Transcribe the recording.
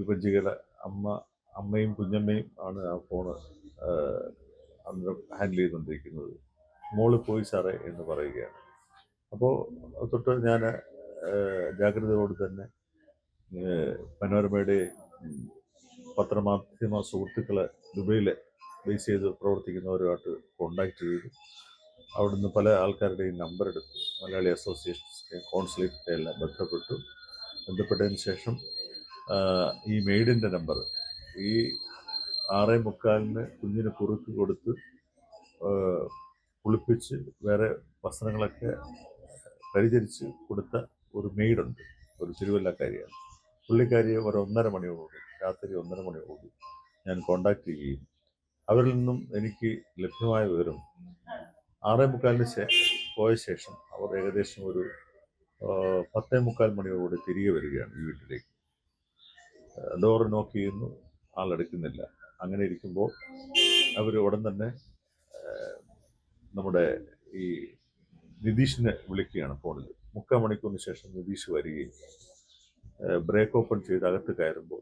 വിഭജികളെ അമ്മ അമ്മയും കുഞ്ഞമ്മയും ആണ് ആ ഫോണ് അന്ന് ഹാൻഡിൽ ചെയ്തുകൊണ്ടിരിക്കുന്നത്. മോൾ പോയി സാറേ എന്ന് പറയുകയാണ്. അപ്പോൾ തൊട്ട് ഞാൻ ജാഗ്രതയോട് തന്നെ മനോരമയുടെ പത്രമാധ്യമ സുഹൃത്തുക്കളെ ദുബൈയിൽ ബേസ് ചെയ്ത് പ്രവർത്തിക്കുന്നവരുമായിട്ട് കോണ്ടാക്ട് ചെയ്തു. അവിടുന്ന് പല ആൾക്കാരുടെയും നമ്പർ എടുത്തു. മലയാളി അസോസിയേഷൻ കോൺസുലേറ്റ് എല്ലാം ബന്ധപ്പെട്ടു. ബന്ധപ്പെട്ടതിന് ശേഷം ഈ മെയ്ഡിന്റെ നമ്പർ ഈ ആറേ മുക്കാലിന് കുഞ്ഞിന് കുറുക്ക് കൊടുത്ത് കുളിപ്പിച്ച് വേറെ വസ്ത്രങ്ങളൊക്കെ പരിചരിച്ച് കൊടുത്ത ഒരു മെയ്ഡുണ്ട് ഒരു തിരുവല്ലക്കാരിയാണ്. പുള്ളിക്കാരിയെ ഒരു ഒന്നര മണിയോടുകൂടി രാത്രി ഒന്നര മണിയോടുകൂടി ഞാൻ കോണ്ടാക്ട് ചെയ്യുകയും അവരിൽ നിന്നും എനിക്ക് ലഭ്യമായ വിവരം ആറേ മുക്കാലിന് പോയ ശേഷം അവർ ഏകദേശം ഒരു പത്തേ മുക്കാൽ മണിയോടുകൂടി തിരികെ വരികയാണ് വീട്ടിലേക്ക്. ഡോറ് നോക്ക് ചെയ്യുന്നു ആളെടുക്കുന്നില്ല അങ്ങനെ ഇരിക്കുമ്പോൾ അവർ ഉടൻ തന്നെ നമ്മുടെ ഈ നിതീഷിനെ വിളിക്കുകയാണ് ഫോണിൽ. മുക്കാൽ മണിക്കൂറിന് ശേഷം നിതീഷ് വരികയും ബ്രേക്ക് ഓപ്പൺ ചെയ്ത് അകത്ത് കയറുമ്പോൾ